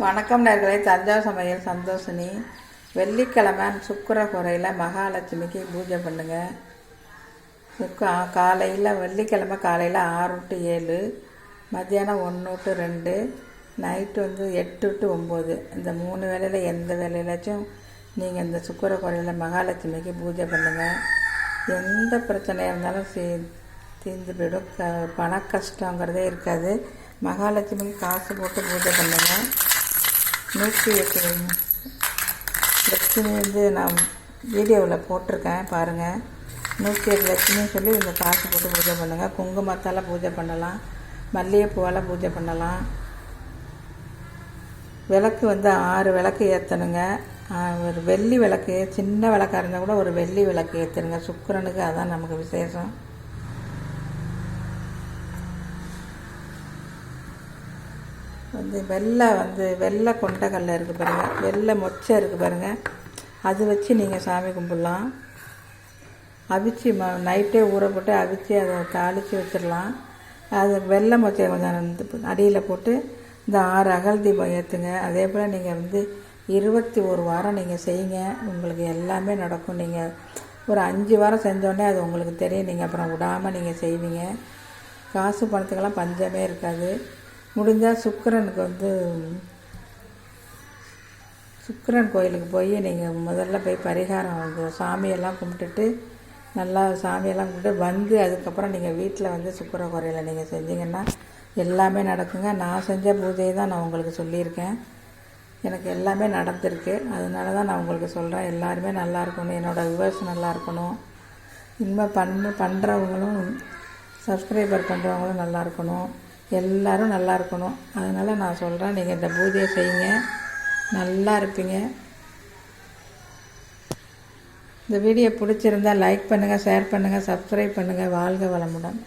வணக்கம் நேர்களை தஞ்சாவூர் சமையல் சந்தோஷினி. வெள்ளிக்கிழமை சுக்கர குறையில் மகாலட்சுமிக்கு பூஜை பண்ணுங்க. சுக்கா காலையில் வெள்ளிக்கிழமை காலையில் ஆறு டு ஏழு மத்தியானம் ஒன்று டு ரெண்டு நைட்டு வந்து எட்டு டு ஒம்பது. இந்த மூணு வேளையில் எந்த வேலையிலாச்சும் நீங்கள் இந்த சுக்கர குறையில் மகாலட்சுமிக்கு பூஜை பண்ணுங்கள் எந்த பிரச்சனையாக இருந்தாலும் சீ தீர்ந்து போயிடும். க பண கஷ்டங்கிறதே இருக்காது. மகாலட்சுமிக்கு காசு போட்டு பூஜை பண்ணுங்கள் நூற்றி எட்டு லட்சுமி வந்து நான் வீடியோவில் போட்டிருக்கேன் பாருங்கள் நூற்றி எட்டு லட்சுமின்னு சொல்லி இந்த காசு போட்டு பூஜை பண்ணுங்கள் குங்குமத்தால் பூஜை பண்ணலாம். மல்லிகைப்பூவால் பூஜை பண்ணலாம். விளக்கு வந்து ஆறு விளக்கு ஏற்றணுங்க ஒரு வெள்ளி விளக்கு சின்ன விளக்காக இருந்தால் கூட ஒரு வெள்ளி விளக்கு ஏற்றணுங்க சுக்கிரனுக்கு அதான் நமக்கு விசேஷம். வந்து வெள்ளை வந்து வெள்ளை கொண்டக்கடலை இருக்குது பாருங்கள் வெள்ளை மொச்சை இருக்குது பாருங்கள் அது வச்சு நீங்கள் சாமி கும்பிடலாம். அவிச்சு ம நைட்டே ஊற போட்டு அவிச்சு அதை தாளித்து வச்சிடலாம். அது வெள்ளை மொச்சையை கொஞ்சம் அடியில் போட்டு இந்த ஆறு அகல் தீபம் ஏற்றுங்க அதே போல் நீங்கள் வந்து இருபத்தி ஒரு வாரம் நீங்கள் செய்யுங்க. உங்களுக்கு எல்லாமே நடக்கும். நீங்கள் ஒரு அஞ்சு வாரம் செஞ்சோடனே அது உங்களுக்கு தெரியும். நீங்கள் அப்புறம் விடாமல் நீங்கள் செய்வீங்க. காசு பணத்துக்கெல்லாம் பஞ்சமே இருக்காது. முடிஞ்சால் சுக்கிரனுக்கு வந்து சுக்கிரன் கோயிலுக்கு போய் நீங்கள் முதல்ல போய் பரிகாரம் வந்து சாமியெல்லாம் கும்பிட்டுட்டு நல்லா சாமியெல்லாம் கும்பிட்டு வந்து அதுக்கப்புறம் நீங்கள் வீட்டில் வந்து சுக்கர குறையில் நீங்கள் செஞ்சீங்கன்னா எல்லாமே நடக்குங்க. நான் செஞ்ச பூஜையை தான் நான் உங்களுக்கு சொல்லியிருக்கேன். எனக்கு எல்லாமே நடந்திருக்கு. அதனால தான் நான் உங்களுக்கு சொல்கிறேன் எல்லாருமே நல்லா இருக்கணும். என்னோடய வியூவர்ஸ் நல்லா இருக்கணும். இனிமேல் பண்ண பண்ணுறவங்களும் சப்ஸ்கிரைபர் பண்ணுறவங்களும் நல்லா இருக்கணும். எல்லோரும் நல்லா இருக்கணும். அதனால் நான் சொல்கிறேன் நீங்கள் இந்த பூஜையை செய்யுங்க. நல்லா இருப்பீங்க. இந்த வீடியோ பிடிச்சிருந்தா லைக் பண்ணுங்கள் ஷேர் பண்ணுங்கள் சப்ஸ்கிரைப் பண்ணுங்கள் வாழ்க வளமுடன்.